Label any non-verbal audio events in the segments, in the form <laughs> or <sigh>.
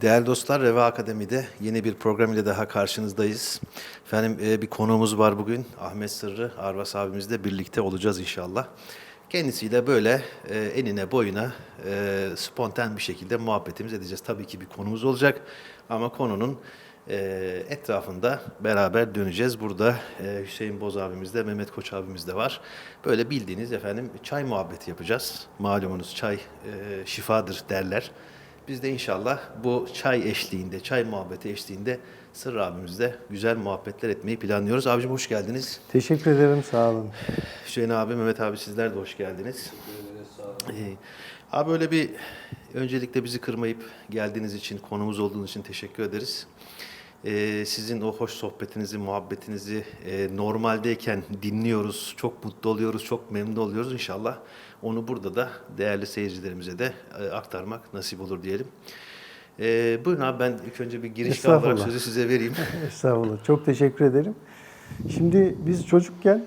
Değerli dostlar, Reva Akademi'de yeni bir program ile daha karşınızdayız. Efendim e, bir konuğumuz var bugün. Ahmet Sırrı, Arvas abimizle birlikte olacağız inşallah. Kendisiyle böyle e, enine boyuna e, spontan bir şekilde muhabbetimiz edeceğiz. Tabii ki bir konumuz olacak ama konunun e, etrafında beraber döneceğiz. Burada Hüseyin Boz abimiz de Mehmet Koç abimiz de var. Böyle bildiğiniz efendim çay muhabbeti yapacağız. Malumunuz çay şifadır derler. Biz de inşallah bu çay eşliğinde, çay muhabbeti eşliğinde Sırrı abimizle güzel muhabbetler etmeyi planlıyoruz. Abicim hoş geldiniz. Teşekkür ederim, sağ olun. Hüseyin abi, Mehmet abi sizler de hoş geldiniz. Ee, abi böyle bir öncelikle bizi kırmayıp geldiğiniz için, konumuz olduğunuz için teşekkür ederiz. Ee, sizin o hoş sohbetinizi, muhabbetinizi e, normaldeyken dinliyoruz, çok mutlu oluyoruz, çok memnun oluyoruz. İnşallah onu burada da değerli seyircilerimize de e, aktarmak nasip olur diyelim. Ee, buyurun abi ben ilk önce bir giriş olarak Estağfurullah. sözü size vereyim. <laughs> Estağfurullah, çok teşekkür ederim. Şimdi biz çocukken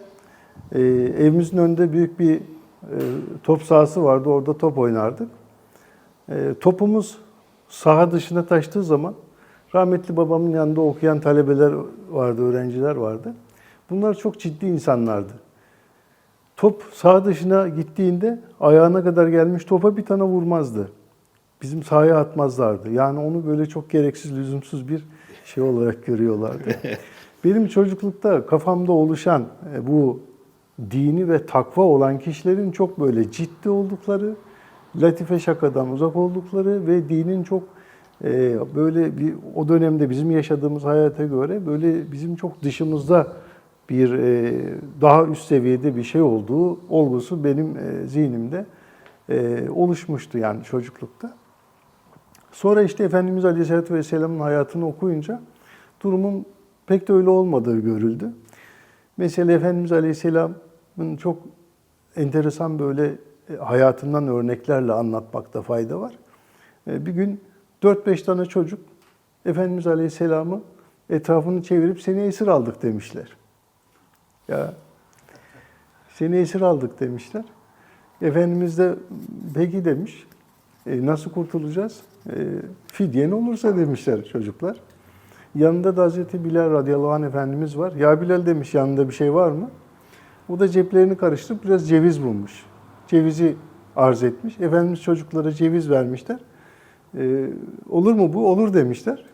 e, evimizin önünde büyük bir e, top sahası vardı, orada top oynardık. E, topumuz saha dışına taştığı zaman rahmetli babamın yanında okuyan talebeler vardı, öğrenciler vardı. Bunlar çok ciddi insanlardı. Top saha dışına gittiğinde ayağına kadar gelmiş topa bir tane vurmazdı. Bizim sahaya atmazlardı. Yani onu böyle çok gereksiz, lüzumsuz bir şey olarak görüyorlardı. <laughs> Benim çocuklukta kafamda oluşan e, bu dini ve takva olan kişilerin çok böyle ciddi oldukları, latife şakadan uzak oldukları ve dinin çok e, böyle bir o dönemde bizim yaşadığımız hayata göre böyle bizim çok dışımızda bir e, daha üst seviyede bir şey olduğu olgusu benim e, zihnimde e, oluşmuştu yani çocuklukta. Sonra işte Efendimiz Aleyhisselatü Vesselam'ın hayatını okuyunca durumun pek de öyle olmadığı görüldü. Mesela Efendimiz Aleyhisselam'ın çok enteresan böyle hayatından örneklerle anlatmakta fayda var. Bir gün 4-5 tane çocuk Efendimiz Aleyhisselam'ı etrafını çevirip seni esir aldık demişler. Ya seni esir aldık demişler. Efendimiz de peki demiş. E, nasıl kurtulacağız? E, fidyen olursa demişler çocuklar. Yanında da Hazreti Bilal radıyallahu anh Efendimiz var. Ya Bilal demiş yanında bir şey var mı? O da ceplerini karıştırıp biraz ceviz bulmuş. Cevizi arz etmiş. Efendimiz çocuklara ceviz vermişler. E, olur mu bu? Olur demişler.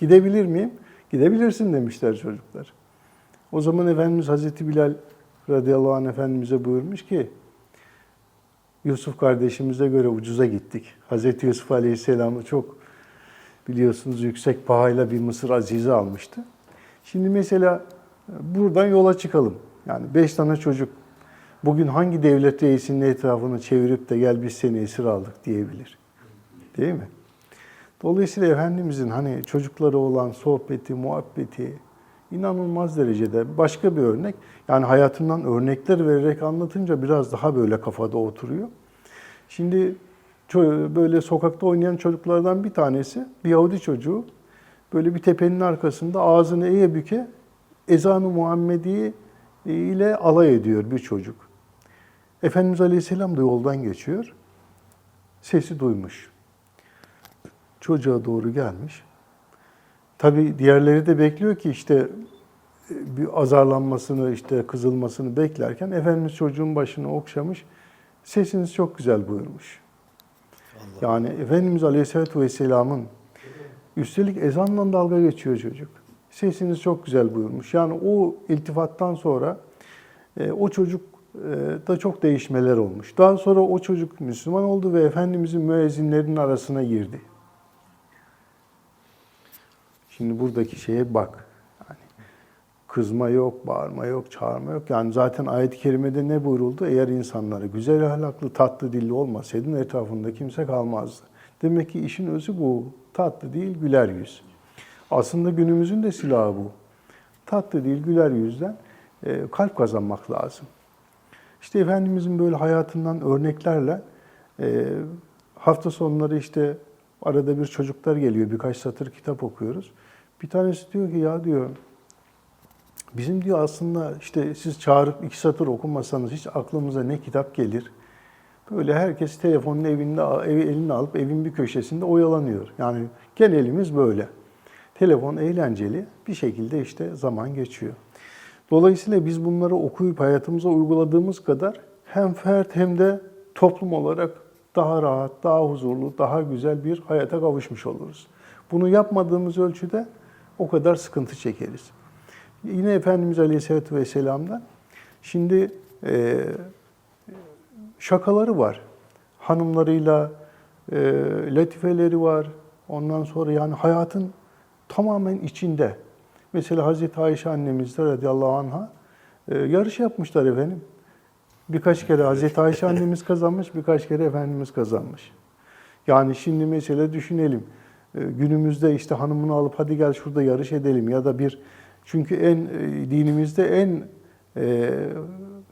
Gidebilir miyim? Gidebilirsin demişler çocuklar. O zaman Efendimiz Hazreti Bilal radıyallahu anh Efendimiz'e buyurmuş ki Yusuf kardeşimize göre ucuza gittik. Hazreti Yusuf Aleyhisselam'ı çok biliyorsunuz yüksek pahayla bir Mısır azizi almıştı. Şimdi mesela buradan yola çıkalım. Yani beş tane çocuk bugün hangi devlet reisinin etrafını çevirip de gel biz seni esir aldık diyebilir. Değil mi? Dolayısıyla Efendimizin hani çocuklara olan sohbeti, muhabbeti inanılmaz derecede başka bir örnek. Yani hayatından örnekler vererek anlatınca biraz daha böyle kafada oturuyor. Şimdi böyle sokakta oynayan çocuklardan bir tanesi, bir Yahudi çocuğu böyle bir tepenin arkasında ağzını eğe büke ezanı Muhammedi ile alay ediyor bir çocuk. Efendimiz Aleyhisselam da yoldan geçiyor. Sesi duymuş. Çocuğa doğru gelmiş. Tabii diğerleri de bekliyor ki işte e, bir azarlanmasını, işte kızılmasını beklerken Efendimiz çocuğun başını okşamış. Sesiniz çok güzel buyurmuş. Yani Efendimiz Aleyhisselatü Vesselam'ın üstelik ezanla dalga geçiyor çocuk. Sesiniz çok güzel buyurmuş. Yani o iltifattan sonra e, o çocuk e, da çok değişmeler olmuş. Daha sonra o çocuk Müslüman oldu ve Efendimizin müezzinlerinin arasına girdi. Şimdi buradaki şeye bak. Yani kızma yok, bağırma yok, çağırma yok. Yani zaten ayet-i kerimede ne buyuruldu? Eğer insanları güzel ahlaklı, tatlı dilli olmasaydın etrafında kimse kalmazdı. Demek ki işin özü bu. Tatlı değil, güler yüz. Aslında günümüzün de silahı bu. Tatlı değil, güler yüzden e, kalp kazanmak lazım. İşte Efendimizin böyle hayatından örneklerle e, hafta sonları işte arada bir çocuklar geliyor, birkaç satır kitap okuyoruz. Bir tanesi diyor ki ya diyor, bizim diyor aslında işte siz çağırıp iki satır okumasanız hiç aklımıza ne kitap gelir, Böyle herkes telefonunu evinde evi eline alıp evin bir köşesinde oyalanıyor. Yani genelimiz böyle. Telefon eğlenceli bir şekilde işte zaman geçiyor. Dolayısıyla biz bunları okuyup hayatımıza uyguladığımız kadar hem fert hem de toplum olarak daha rahat, daha huzurlu, daha güzel bir hayata kavuşmuş oluruz. Bunu yapmadığımız ölçüde o kadar sıkıntı çekeriz. Yine Efendimiz Aleyhisselatü Vesselam'dan şimdi e, şakaları var. Hanımlarıyla e, latifeleri var. Ondan sonra yani hayatın tamamen içinde. Mesela Hazreti Ayşe annemiz de radıyallahu anha e, yarış yapmışlar efendim. Birkaç kere Hazreti Ayşe annemiz kazanmış, birkaç kere Efendimiz kazanmış. Yani şimdi mesela düşünelim. E, Günümüzde işte hanımını alıp hadi gel şurada yarış edelim ya da bir çünkü en e, dinimizde en e,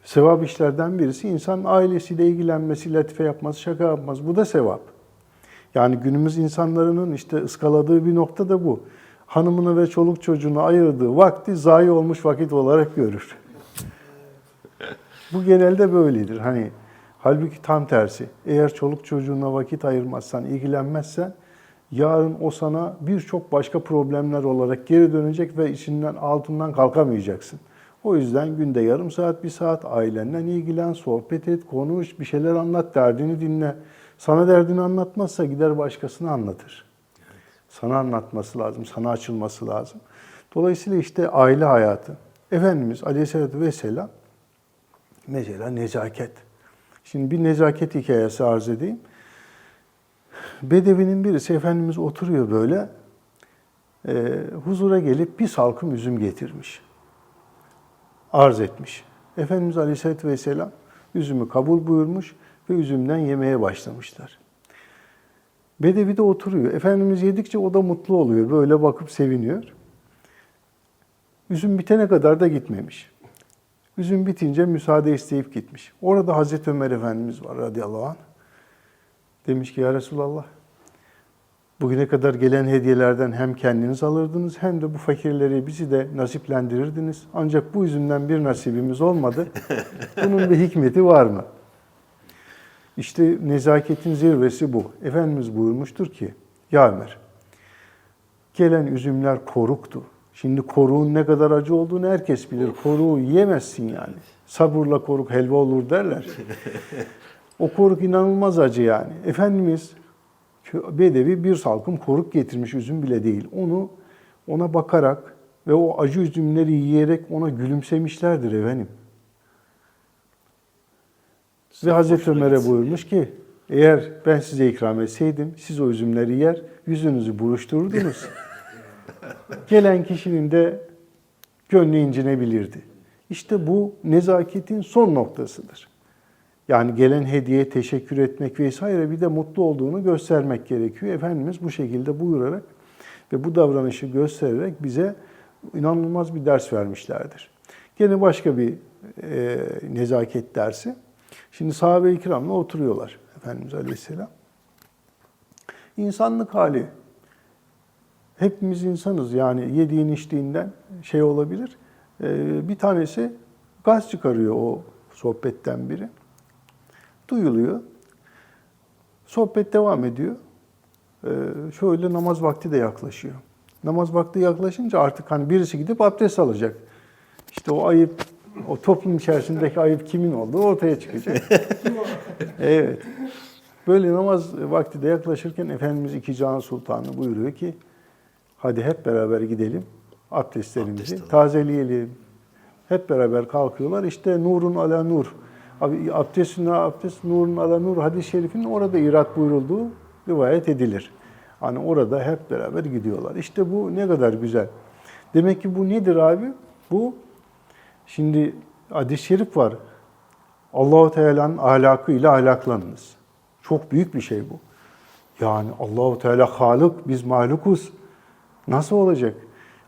sevap işlerden birisi insan ailesiyle ilgilenmesi, latife yapması, şaka yapması. Bu da sevap. Yani günümüz insanların işte ıskaladığı bir nokta da bu. Hanımını ve çoluk çocuğunu ayırdığı vakti zayi olmuş vakit olarak görür. Bu genelde böyledir. Hani halbuki tam tersi. Eğer çoluk çocuğuna vakit ayırmazsan, ilgilenmezsen yarın o sana birçok başka problemler olarak geri dönecek ve içinden altından kalkamayacaksın. O yüzden günde yarım saat, bir saat ailenden ilgilen, sohbet et, konuş, bir şeyler anlat, derdini dinle. Sana derdini anlatmazsa gider başkasına anlatır. Sana anlatması lazım, sana açılması lazım. Dolayısıyla işte aile hayatı. Efendimiz Aleyhisselatü Vesselam mesela nezaket. Şimdi bir nezaket hikayesi arz edeyim. Bedevinin birisi Efendimiz oturuyor böyle. e, huzura gelip bir salkım üzüm getirmiş. Arz etmiş. Efendimiz Aleyhisselatü Vesselam üzümü kabul buyurmuş ve üzümden yemeye başlamışlar. Bedevi de oturuyor. Efendimiz yedikçe o da mutlu oluyor. Böyle bakıp seviniyor. Üzüm bitene kadar da gitmemiş. Üzüm bitince müsaade isteyip gitmiş. Orada Hazreti Ömer Efendimiz var radıyallahu anh. Demiş ki ya Resulallah bugüne kadar gelen hediyelerden hem kendiniz alırdınız hem de bu fakirleri bizi de nasiplendirirdiniz. Ancak bu üzümden bir nasibimiz olmadı. <laughs> Bunun bir hikmeti var mı? İşte nezaketin zirvesi bu. Efendimiz buyurmuştur ki, ya Ömer, gelen üzümler koruktu. Şimdi koruğun ne kadar acı olduğunu herkes bilir. Koruğu yiyemezsin yani. Sabırla koruk helva olur derler. <laughs> o koruk inanılmaz acı yani. Efendimiz Bedevi bir salkım koruk getirmiş üzüm bile değil. Onu ona bakarak ve o acı üzümleri yiyerek ona gülümsemişlerdir efendim. Ve Hazreti Ömer'e buyurmuş ki eğer ben size ikram etseydim siz o üzümleri yer yüzünüzü buruştururdunuz. <laughs> Gelen kişinin de gönlü incinebilirdi. İşte bu nezaketin son noktasıdır. Yani gelen hediye teşekkür etmek vesaire bir de mutlu olduğunu göstermek gerekiyor. Efendimiz bu şekilde buyurarak ve bu davranışı göstererek bize inanılmaz bir ders vermişlerdir. Gene başka bir e, nezaket dersi. Şimdi sahabe-i kiramla oturuyorlar Efendimiz Aleyhisselam. İnsanlık hali. Hepimiz insanız yani yediğin içtiğinden şey olabilir. Ee, bir tanesi gaz çıkarıyor o sohbetten biri. Duyuluyor. Sohbet devam ediyor. Ee, şöyle namaz vakti de yaklaşıyor. Namaz vakti yaklaşınca artık hani birisi gidip abdest alacak. İşte o ayıp, o toplum içerisindeki ayıp kimin olduğu ortaya çıkacak. <laughs> evet. Böyle namaz vakti de yaklaşırken Efendimiz iki Can Sultanı buyuruyor ki hadi hep beraber gidelim abdestlerimizi Abdest tazeleyelim. Hep beraber kalkıyorlar. İşte nurun ala nur. Abi abdestin abdest nurun ala nur hadis-i şerifinin orada irat buyurulduğu rivayet edilir. Hani orada hep beraber gidiyorlar. İşte bu ne kadar güzel. Demek ki bu nedir abi? Bu şimdi hadis-i şerif var. Allahu Teala'nın ahlakıyla ahlaklanınız. Çok büyük bir şey bu. Yani Allahu Teala Halık, biz mahlukuz. Nasıl olacak?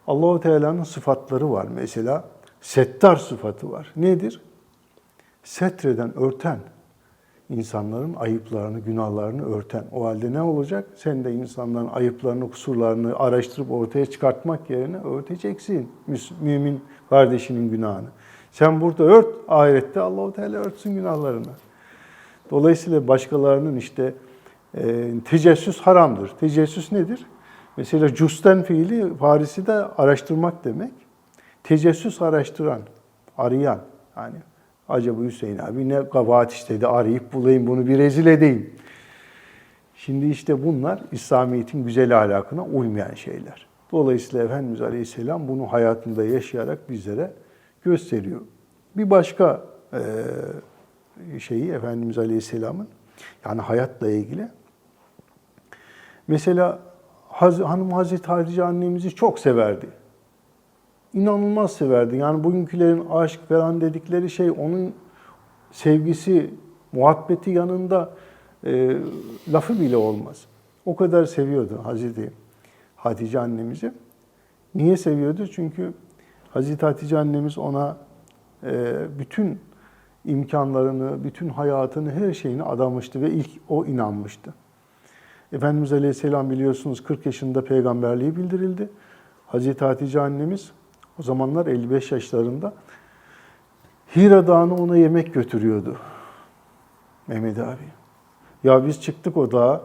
Allahu Teala'nın sıfatları var. Mesela settar sıfatı var. Nedir? Setreden, örten. insanların ayıplarını, günahlarını örten. O halde ne olacak? Sen de insanların ayıplarını, kusurlarını araştırıp ortaya çıkartmak yerine örteceksin mümin kardeşinin günahını. Sen burada ört, ahirette Allahu Teala örtsün günahlarını. Dolayısıyla başkalarının işte e, tecessüs haramdır. Tecessüs nedir? Mesela custen fiili Farisi'de araştırmak demek. Tecessüs araştıran, arayan. Yani acaba Hüseyin abi ne kabahat işledi arayıp bulayım bunu bir rezil edeyim. Şimdi işte bunlar İslamiyet'in güzel ahlakına uymayan şeyler. Dolayısıyla Efendimiz Aleyhisselam bunu hayatında yaşayarak bizlere gösteriyor. Bir başka e, şeyi Efendimiz Aleyhisselam'ın yani hayatla ilgili. Mesela Hanım Hazreti Hatice annemizi çok severdi. İnanılmaz severdi. Yani bugünkülerin aşk falan dedikleri şey onun sevgisi, muhabbeti yanında e, lafı bile olmaz. O kadar seviyordu Hazreti Hatice annemizi. Niye seviyordu? Çünkü Hazreti Hatice annemiz ona e, bütün imkanlarını, bütün hayatını, her şeyini adamıştı ve ilk o inanmıştı. Efendimiz Aleyhisselam biliyorsunuz 40 yaşında peygamberliği bildirildi. Hazreti Hatice annemiz o zamanlar 55 yaşlarında Hira Dağı'na ona yemek götürüyordu. Mehmet abi. Ya biz çıktık o dağa.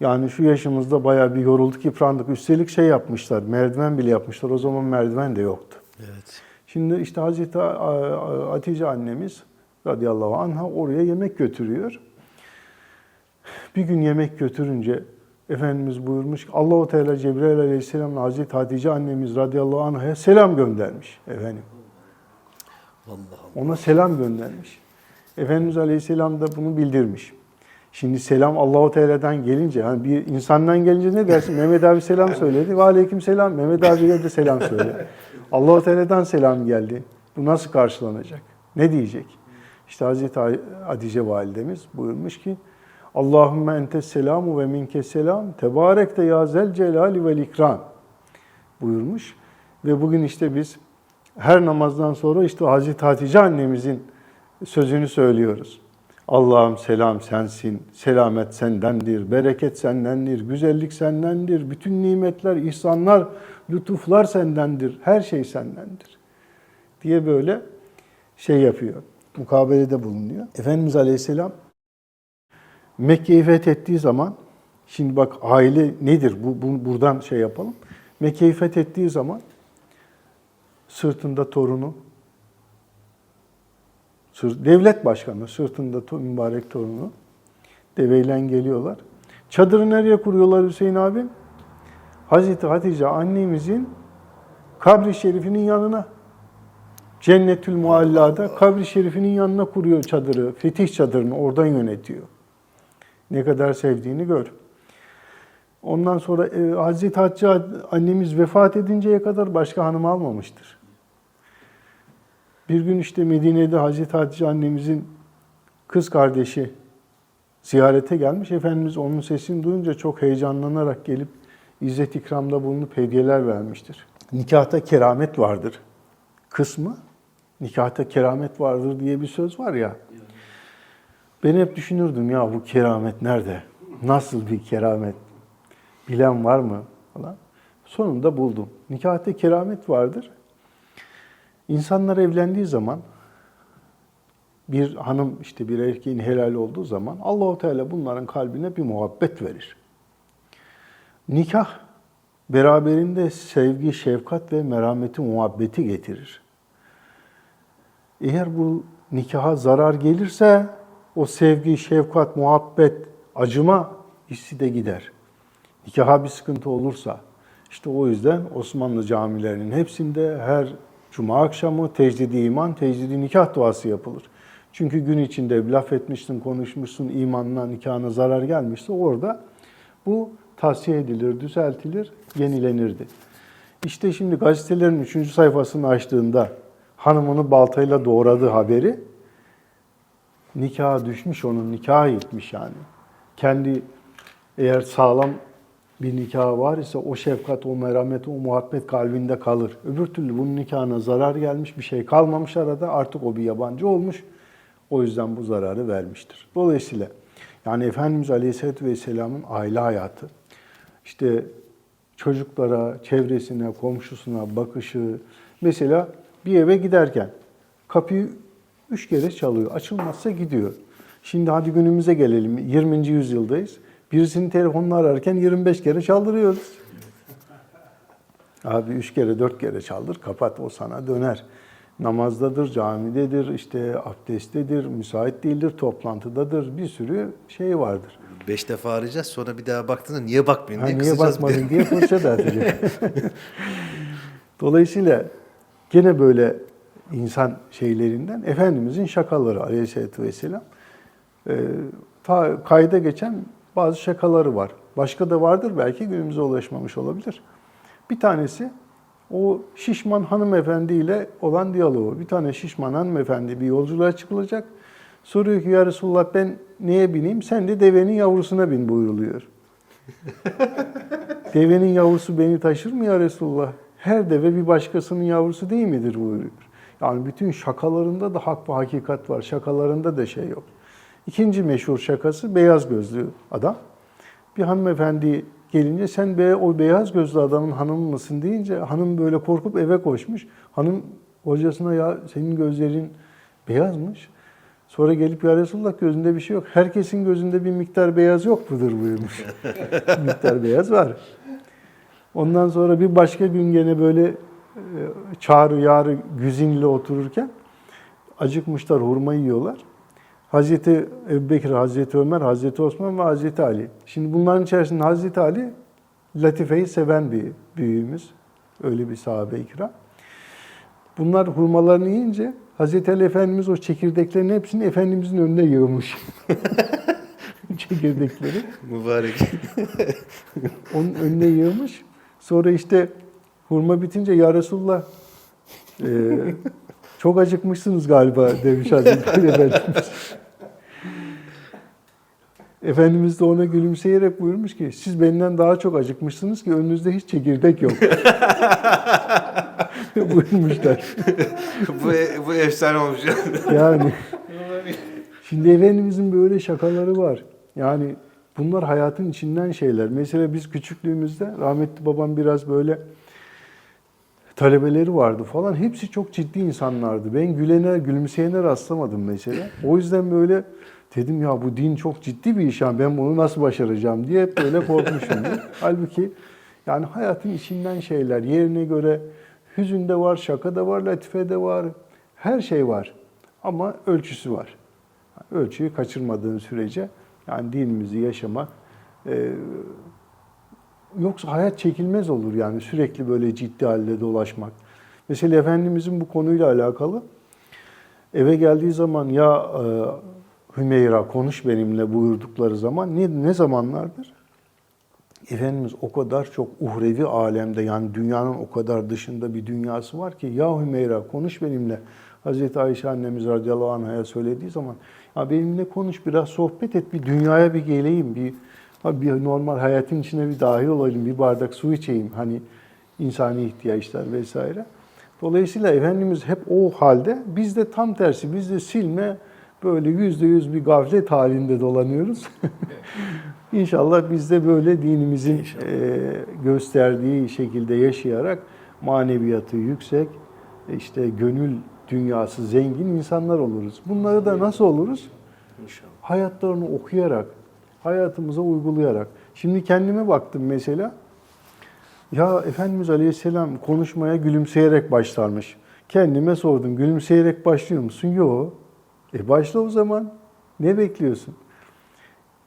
Yani şu yaşımızda bayağı bir yorulduk, yıprandık. Üstelik şey yapmışlar, merdiven bile yapmışlar. O zaman merdiven de yoktu. Evet. Şimdi işte Hazreti Hatice annemiz radıyallahu anha oraya yemek götürüyor. Bir gün yemek götürünce Efendimiz buyurmuş ki Allahu Teala Cebrail aleyhisselamla Hazreti Hatice annemiz radıyallahu anh'a selam göndermiş efendim. Ona selam göndermiş. Efendimiz Aleyhisselam da bunu bildirmiş. Şimdi selam Allahu Teala'dan gelince, yani bir insandan gelince ne dersin? <laughs> Mehmet abi selam söyledi. Ve aleyküm selam. Mehmet abiye de selam söyle. <laughs> Allahu Teala'dan selam geldi. Bu nasıl karşılanacak? Ne diyecek? İşte Hazreti Hatice validemiz buyurmuş ki Allahümme entes selamu ve minke selam tebarek de ya zel celali vel ikram buyurmuş. Ve bugün işte biz her namazdan sonra işte Hazreti Hatice annemizin sözünü söylüyoruz. Allah'ım selam sensin, selamet sendendir, bereket sendendir, güzellik sendendir, bütün nimetler, ihsanlar, lütuflar sendendir, her şey sendendir diye böyle şey yapıyor, mukabelede bulunuyor. Efendimiz Aleyhisselam Mekke'yi fethettiği zaman, şimdi bak aile nedir, bu, bu buradan şey yapalım. Mekke'yi fethettiği zaman sırtında torunu, devlet başkanı sırtında to- mübarek torunu deveyle geliyorlar. Çadırı nereye kuruyorlar Hüseyin abi? Hazreti Hatice annemizin kabri şerifinin yanına. Cennetül Mualla'da kabri şerifinin yanına kuruyor çadırı. Fetih çadırını oradan yönetiyor. Ne kadar sevdiğini gör. Ondan sonra e, Hazreti Hatice annemiz vefat edinceye kadar başka hanım almamıştır. Bir gün işte Medine'de Hazreti Hatice annemizin kız kardeşi ziyarete gelmiş. Efendimiz onun sesini duyunca çok heyecanlanarak gelip izzet ikramda bulunup hediyeler vermiştir. Nikahta keramet vardır. Kısmı nikahta keramet vardır diye bir söz var ya. Ben hep düşünürdüm ya bu keramet nerede? Nasıl bir keramet? Bilen var mı? falan. Sonunda buldum. Nikahta keramet vardır. İnsanlar evlendiği zaman bir hanım işte bir erkeğin helal olduğu zaman Allahu Teala bunların kalbine bir muhabbet verir. Nikah beraberinde sevgi, şefkat ve merhameti, muhabbeti getirir. Eğer bu nikaha zarar gelirse o sevgi, şefkat, muhabbet, acıma hissi de gider. Nikaha bir sıkıntı olursa işte o yüzden Osmanlı camilerinin hepsinde her cuma akşamı tecdidi iman, tecdidi nikah duası yapılır. Çünkü gün içinde laf etmişsin, konuşmuşsun, imanına, nikahına zarar gelmişse orada bu tavsiye edilir, düzeltilir, yenilenirdi. İşte şimdi gazetelerin 3. sayfasını açtığında hanımını baltayla doğradığı haberi nikaha düşmüş onun, nikaha gitmiş yani. Kendi eğer sağlam bir nikah var ise o şefkat, o merhamet, o muhabbet kalbinde kalır. Öbür türlü bunun nikahına zarar gelmiş, bir şey kalmamış arada. Artık o bir yabancı olmuş. O yüzden bu zararı vermiştir. Dolayısıyla yani Efendimiz Aleyhisselatü Vesselam'ın aile hayatı, işte çocuklara, çevresine, komşusuna bakışı. Mesela bir eve giderken kapıyı üç kere çalıyor. Açılmazsa gidiyor. Şimdi hadi günümüze gelelim. 20. yüzyıldayız. Birisini telefonla ararken 25 kere çaldırıyoruz. Abi üç kere dört kere çaldır kapat o sana döner. Namazdadır, camidedir, işte abdesttedir, müsait değildir, toplantıdadır. Bir sürü şey vardır. Beş defa arayacağız sonra bir daha baktığında niye bakmıyorsun Ha, diye niye bakmadın diye fırça dağıtacak. <laughs> Dolayısıyla gene böyle insan şeylerinden Efendimizin şakaları aleyhissalatü vesselam e, ta kayda geçen bazı şakaları var. Başka da vardır belki günümüze ulaşmamış olabilir. Bir tanesi o şişman hanımefendiyle olan diyaloğu. Bir tane şişman hanımefendi bir yolculuğa çıkılacak. Soruyor ki ya Resulullah ben neye bineyim? Sen de devenin yavrusuna bin buyuruluyor. <laughs> Devenin yavrusu beni taşır mı ya Resulullah? Her deve bir başkasının yavrusu değil midir buyuruyor. Yani bütün şakalarında da hak ve hakikat var. Şakalarında da şey yok. İkinci meşhur şakası beyaz gözlü adam. Bir hanımefendi gelince sen be, o beyaz gözlü adamın hanımı mısın deyince hanım böyle korkup eve koşmuş. Hanım hocasına ya senin gözlerin beyazmış. Sonra gelip ya Resulullah gözünde bir şey yok. Herkesin gözünde bir miktar beyaz yok mudur buyurmuş. <laughs> miktar beyaz var. Ondan sonra bir başka gün gene böyle çağrı yarı güzinle otururken acıkmışlar hurma yiyorlar. Hazreti Ebubekir, Hazreti Ömer, Hazreti Osman ve Hazreti Ali. Şimdi bunların içerisinde Hazreti Ali Latife'yi seven bir büyüğümüz. Öyle bir sahabe-i kiram. Bunlar hurmalarını yiyince Hazreti Ali Efendimiz o çekirdeklerin hepsini Efendimizin önüne yığmış. <laughs> Çekirdekleri. Mübarek. Onun önüne yığmış. Sonra işte hurma bitince ya Resulullah e, <laughs> çok acıkmışsınız galiba demiş Hazreti Efendimiz. Efendimiz de ona gülümseyerek buyurmuş ki siz benden daha çok acıkmışsınız ki önünüzde hiç çekirdek yok. <laughs> Buyurmuşlar. bu, bu efsane olmuş. Yani <laughs> şimdi Efendimizin böyle şakaları var. Yani bunlar hayatın içinden şeyler. Mesela biz küçüklüğümüzde rahmetli babam biraz böyle talebeleri vardı falan. Hepsi çok ciddi insanlardı. Ben gülene, gülümseyene rastlamadım mesela. O yüzden böyle dedim ya bu din çok ciddi bir iş. Yani ben bunu nasıl başaracağım diye hep böyle korkmuşumdur. <laughs> Halbuki yani hayatın içinden şeyler. Yerine göre hüzün de var, şaka da var, latife de var. Her şey var. Ama ölçüsü var. Ölçüyü kaçırmadığın sürece yani dinimizi yaşamak yoksa hayat çekilmez olur yani sürekli böyle ciddi halde dolaşmak. Mesela Efendimizin bu konuyla alakalı eve geldiği zaman ya e, Hümeyra konuş benimle buyurdukları zaman ne, ne zamanlardır? Efendimiz o kadar çok uhrevi alemde yani dünyanın o kadar dışında bir dünyası var ki ya Hümeyra konuş benimle Hazreti Ayşe annemiz radıyallahu anh'a söylediği zaman ya benimle konuş biraz sohbet et bir dünyaya bir geleyim bir ha bir normal hayatın içine bir dahil olayım bir bardak su içeyim hani insani ihtiyaçlar vesaire. Dolayısıyla Efendimiz hep o halde biz de tam tersi biz de silme böyle yüzde yüz bir gaflet halinde dolanıyoruz. <laughs> İnşallah biz de böyle dinimizin e, gösterdiği şekilde yaşayarak maneviyatı yüksek, işte gönül dünyası zengin insanlar oluruz. Bunları da nasıl oluruz? İnşallah. Hayatlarını okuyarak, hayatımıza uygulayarak. Şimdi kendime baktım mesela. Ya Efendimiz Aleyhisselam konuşmaya gülümseyerek başlarmış. Kendime sordum, gülümseyerek başlıyor musun? Yok. E başla o zaman. Ne bekliyorsun?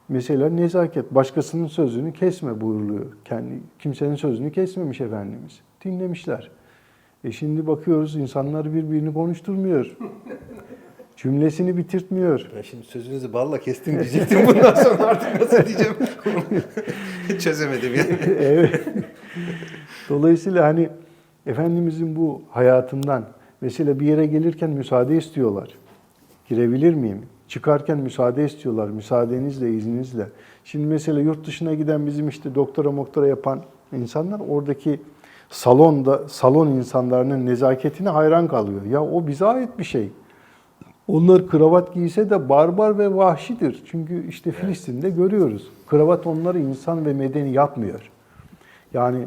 Mesela nezaket, başkasının sözünü kesme buyuruluyor. Kendi kimsenin sözünü kesmemiş Efendimiz. Dinlemişler. E şimdi bakıyoruz insanlar birbirini konuşturmuyor. Cümlesini bitirtmiyor. Ben şimdi sözünüzü balla kestim diyecektim. <laughs> Bundan sonra artık nasıl diyeceğim? <laughs> Çözemedim yani. <laughs> evet. Dolayısıyla hani Efendimizin bu hayatından mesela bir yere gelirken müsaade istiyorlar. Girebilir miyim? Çıkarken müsaade istiyorlar. Müsaadenizle, izninizle. Şimdi mesela yurt dışına giden bizim işte doktora moktora yapan insanlar oradaki salonda salon insanlarının nezaketine hayran kalıyor. Ya o bize ait bir şey. Onlar kravat giyse de barbar ve vahşidir. Çünkü işte Filistin'de görüyoruz. Kravat onları insan ve medeni yapmıyor. Yani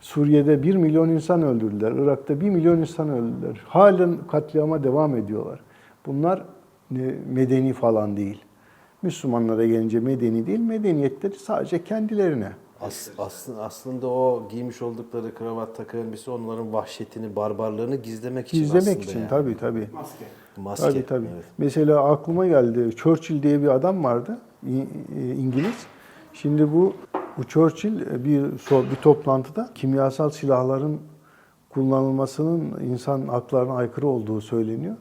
Suriye'de 1 milyon insan öldürdüler. Irak'ta 1 milyon insan öldürdüler. Halen katliama devam ediyorlar. Bunlar ne- medeni falan değil. Müslümanlara gelince medeni değil, medeniyetleri sadece kendilerine. As, aslında, aslında o giymiş oldukları kravat takı elbise onların vahşetini, barbarlığını gizlemek için Gizlemek aslında için yani. tabii tabii. Maske. Maske. Tabii tabii. evet. Mesela aklıma geldi. Churchill diye bir adam vardı. E, İngiliz. Şimdi bu bu Churchill e, bir bir toplantıda kimyasal silahların kullanılmasının insan haklarına aykırı olduğu söyleniyor.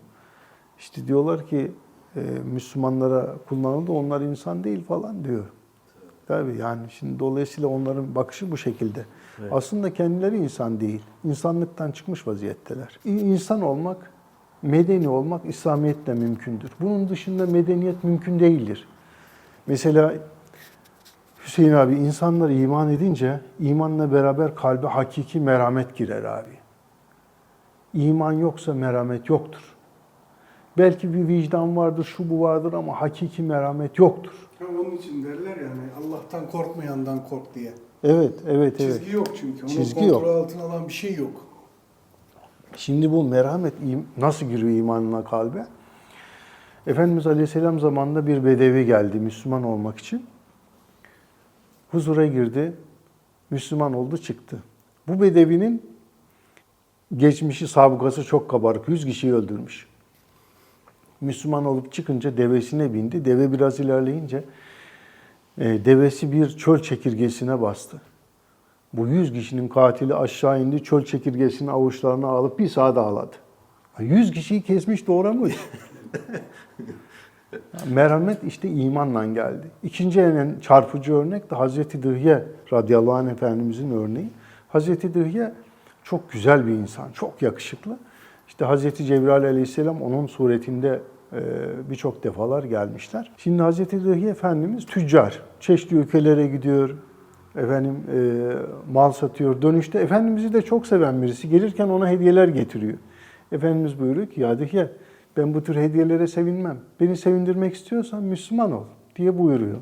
İşte diyorlar ki e, Müslümanlara kullanıldı onlar insan değil falan diyor. Tabii yani şimdi dolayısıyla onların bakışı bu şekilde. Aslında kendileri insan değil. İnsanlıktan çıkmış vaziyetteler. İnsan olmak, medeni olmak İslamiyetle mümkündür. Bunun dışında medeniyet mümkün değildir. Mesela Hüseyin abi insanlar iman edince imanla beraber kalbe hakiki merhamet girer abi. İman yoksa merhamet yoktur. Belki bir vicdan vardır, şu bu vardır ama hakiki merhamet yoktur. Onun için derler yani Allah'tan korkmayandan kork diye. Evet, evet, evet. Çizgi yok çünkü. Onun Çizgi yok. kontrol altına alan bir şey yok. Şimdi bu merhamet nasıl giriyor imanına kalbe? Efendimiz Aleyhisselam zamanında bir bedevi geldi Müslüman olmak için. Huzura girdi, Müslüman oldu çıktı. Bu bedevinin geçmişi, sabıkası çok kabarık. Yüz kişiyi öldürmüş. Müslüman olup çıkınca devesine bindi. Deve biraz ilerleyince e, devesi bir çöl çekirgesine bastı. Bu yüz kişinin katili aşağı indi, çöl çekirgesini avuçlarına alıp bir saat ağladı. Yüz kişiyi kesmiş doğramış. <laughs> Merhamet işte imanla geldi. İkinci en çarpıcı örnek de Hazreti Dıhye radıyallahu anh Efendimizin örneği. Hazreti Dıhye çok güzel bir insan, çok yakışıklı. İşte Hazreti Cebrail aleyhisselam onun suretinde e, birçok defalar gelmişler. Şimdi Hazreti Dıhye Efendimiz tüccar. Çeşitli ülkelere gidiyor, efendim e, mal satıyor. Dönüşte Efendimiz'i de çok seven birisi. Gelirken ona hediyeler getiriyor. Efendimiz buyuruyor ki ya Dihye ben bu tür hediyelere sevinmem. Beni sevindirmek istiyorsan Müslüman ol diye buyuruyor.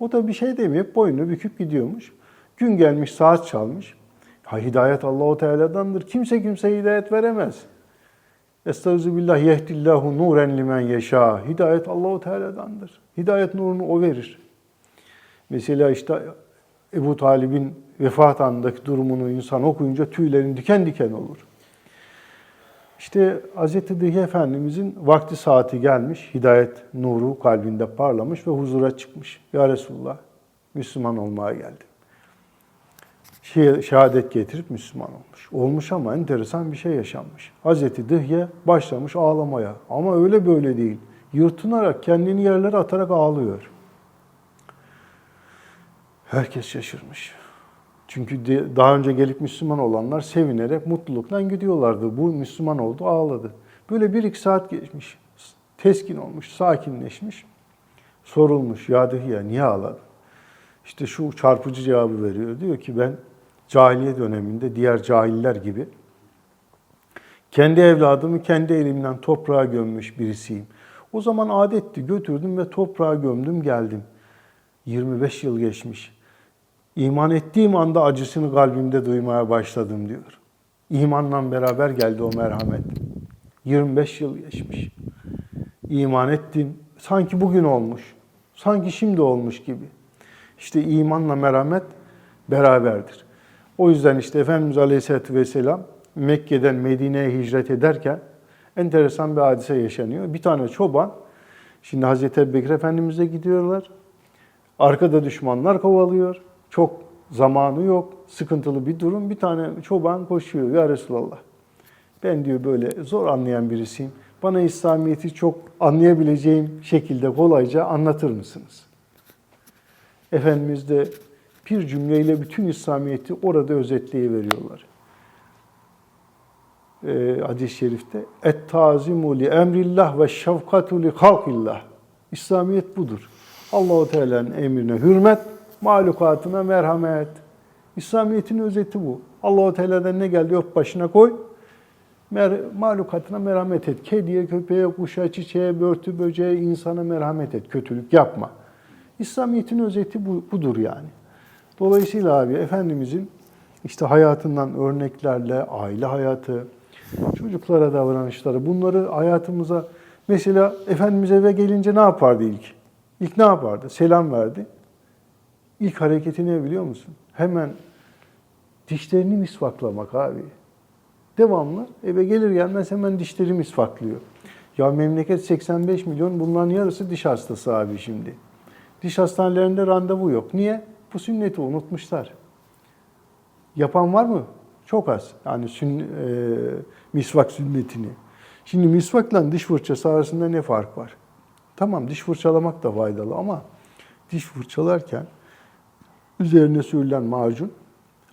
O da bir şey demeyip boynunu büküp gidiyormuş. Gün gelmiş saat çalmış. Ha hidayet Allahu Teala'dandır. Kimse kimseye hidayet veremez. Estağfirullah yehdillahu nuren limen yeşâ. Hidayet Allahu Teala'dandır. Hidayet nurunu o verir. Mesela işte Ebu Talib'in vefat anındaki durumunu insan okuyunca tüylerin diken diken olur. İşte Hz. Dihye Efendimizin vakti saati gelmiş, hidayet nuru kalbinde parlamış ve huzura çıkmış. Ya Resulullah, Müslüman olmaya geldim. Şeh- Şehadet getirip Müslüman olmuş. Olmuş ama enteresan bir şey yaşanmış. Hz. Dihye başlamış ağlamaya. Ama öyle böyle değil. Yırtınarak, kendini yerlere atarak ağlıyor. Herkes şaşırmış. Çünkü daha önce gelip Müslüman olanlar sevinerek mutluluktan gidiyorlardı. Bu Müslüman oldu, ağladı. Böyle bir iki saat geçmiş. Teskin olmuş, sakinleşmiş. Sorulmuş, ya Dihye niye ağladın? İşte şu çarpıcı cevabı veriyor. Diyor ki ben cahiliye döneminde diğer cahiller gibi kendi evladımı kendi elimden toprağa gömmüş birisiyim. O zaman adetti götürdüm ve toprağa gömdüm geldim. 25 yıl geçmiş. İman ettiğim anda acısını kalbimde duymaya başladım diyor. İmanla beraber geldi o merhamet. 25 yıl geçmiş. İman ettim. Sanki bugün olmuş. Sanki şimdi olmuş gibi. İşte imanla merhamet beraberdir. O yüzden işte Efendimiz Aleyhisselatü Vesselam Mekke'den Medine'ye hicret ederken enteresan bir hadise yaşanıyor. Bir tane çoban, şimdi Hazreti Ebubekir Efendimiz'e gidiyorlar. Arkada düşmanlar kovalıyor. Çok zamanı yok. Sıkıntılı bir durum. Bir tane çoban koşuyor. Ya Resulallah. Ben diyor böyle zor anlayan birisiyim. Bana İslamiyet'i çok anlayabileceğim şekilde kolayca anlatır mısınız? Efendimiz de bir cümleyle bütün İslamiyet'i orada özetleyiveriyorlar. Ee, hadis-i şerifte et tazimu li emrillah ve şefkatu li halkillah. İslamiyet budur. Allahu Teala'nın emrine hürmet, mahlukatına merhamet. İslamiyet'in özeti bu. Allahu Teala'dan ne geldi öp başına koy. Mer mahlukatına merhamet et. Kediye, köpeğe, kuşa, çiçeğe, börtü, böceğe, insana merhamet et. Kötülük yapma. İslamiyet'in özeti bu, budur yani. Dolayısıyla abi Efendimizin işte hayatından örneklerle, aile hayatı, çocuklara davranışları bunları hayatımıza mesela Efendimiz eve gelince ne yapardı ilk? İlk ne yapardı? Selam verdi. İlk hareketi ne biliyor musun? Hemen dişlerini misvaklamak abi. Devamlı eve gelir gelmez hemen dişleri misvaklıyor. Ya memleket 85 milyon bunların yarısı diş hastası abi şimdi. Diş hastanelerinde randevu yok. Niye? Bu sünneti unutmuşlar. Yapan var mı? Çok az. Yani sünn, e, misvak sünnetini. Şimdi misvakla diş fırçası arasında ne fark var? Tamam diş fırçalamak da faydalı ama diş fırçalarken üzerine sürülen macun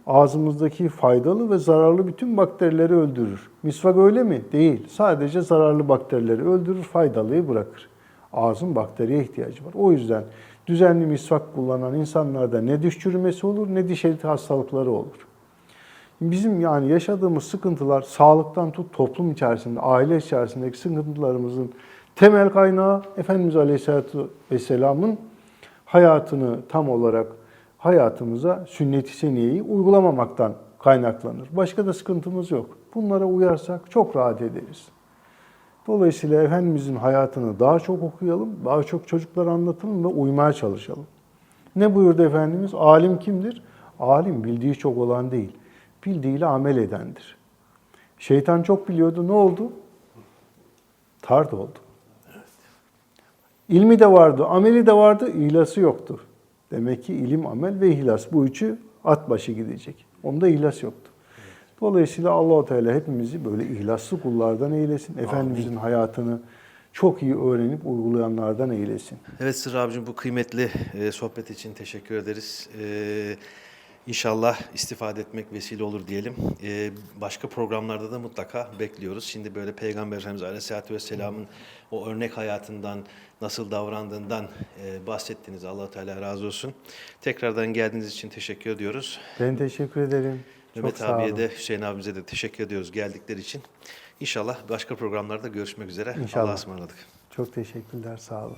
ağzımızdaki faydalı ve zararlı bütün bakterileri öldürür. Misvak öyle mi? Değil. Sadece zararlı bakterileri öldürür, faydalıyı bırakır. Ağzın bakteriye ihtiyacı var. O yüzden düzenli misvak kullanan insanlarda ne diş çürümesi olur ne diş eti hastalıkları olur. Bizim yani yaşadığımız sıkıntılar sağlıktan tut toplum içerisinde, aile içerisindeki sıkıntılarımızın temel kaynağı Efendimiz Aleyhisselatü Vesselam'ın hayatını tam olarak hayatımıza sünnet-i seniyeyi uygulamamaktan kaynaklanır. Başka da sıkıntımız yok. Bunlara uyarsak çok rahat ederiz. Dolayısıyla Efendimizin hayatını daha çok okuyalım, daha çok çocuklara anlatalım ve uymaya çalışalım. Ne buyurdu Efendimiz? Alim kimdir? Alim bildiği çok olan değil, bildiğiyle amel edendir. Şeytan çok biliyordu, ne oldu? Tard oldu. İlmi de vardı, ameli de vardı, ihlası yoktu. Demek ki ilim, amel ve ihlas bu üçü at başı gidecek. Onda ihlas yoktu. Dolayısıyla Allahu Teala hepimizi böyle ihlaslı kullardan eylesin. Efendimizin hayatını çok iyi öğrenip uygulayanlardan eylesin. Evet Sırrı abicim bu kıymetli e, sohbet için teşekkür ederiz. E, inşallah istifade etmek vesile olur diyelim. E, başka programlarda da mutlaka bekliyoruz. Şimdi böyle Peygamber Efendimiz Aleyhisselatü Vesselam'ın o örnek hayatından, nasıl davrandığından e, bahsettiniz. allah Teala razı olsun. Tekrardan geldiğiniz için teşekkür ediyoruz. Ben teşekkür ederim. Çok Mehmet sağ abiye de Hüseyin abimize de teşekkür ediyoruz geldikleri için. İnşallah başka programlarda görüşmek üzere. İnşallah. Allah'a ısmarladık. Çok teşekkürler. Sağ olun.